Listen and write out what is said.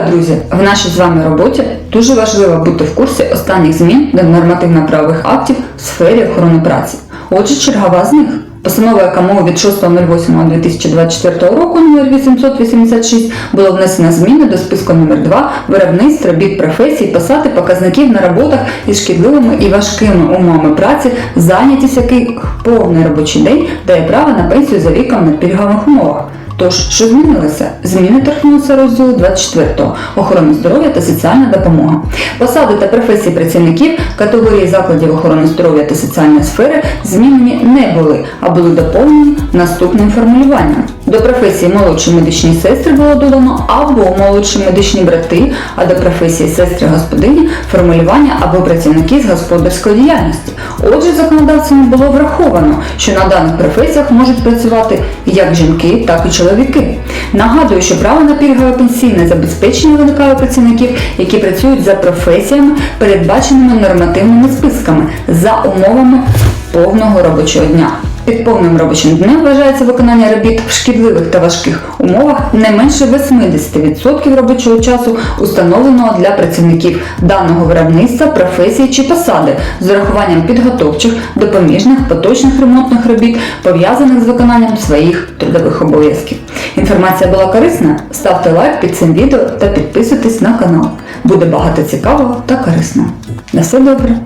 друзі, в нашій з вами роботі дуже важливо бути в курсі останніх змін до нормативно-правових актів в сфері охорони праці. Отже, чергова з них. Постанова, яка мова від 6.08.2024 року номер 886 було внесено зміни до списку номер 2 виробництв, робіт професій, посади, показників на роботах із шкідливими і важкими умовами праці, зайнятість яких повний робочий день дає право на пенсію за віком на пільгових умовах. Тож, що змінилося? Зміни торкнулися розділу 24 охорони здоров'я та соціальна допомога. Посади та професії працівників категорії закладів охорони здоров'я та соціальної сфери змінені не були, а були доповнені наступним формулюванням. До професії молодші медичні сестри було додано або молодші медичні брати, а до професії сестри господині формулювання або працівники з господарської діяльності. Отже, законодавцями було враховано, що на даних професіях можуть працювати як жінки, так і чоловіки. Нагадую, що право на пільгове пенсійне забезпечення виникає у працівників, які працюють за професіями, передбаченими нормативними списками за умовами повного робочого дня. Під повним робочим днем вважається виконання робіт в шкідливих та важких умовах не менше 80% робочого часу, установленого для працівників даного виробництва, професії чи посади з урахуванням підготовчих, допоміжних, поточних ремонтних робіт, пов'язаних з виконанням своїх трудових обов'язків. Інформація була корисна? Ставте лайк під цим відео та підписуйтесь на канал. Буде багато цікавого та корисного. На все добре!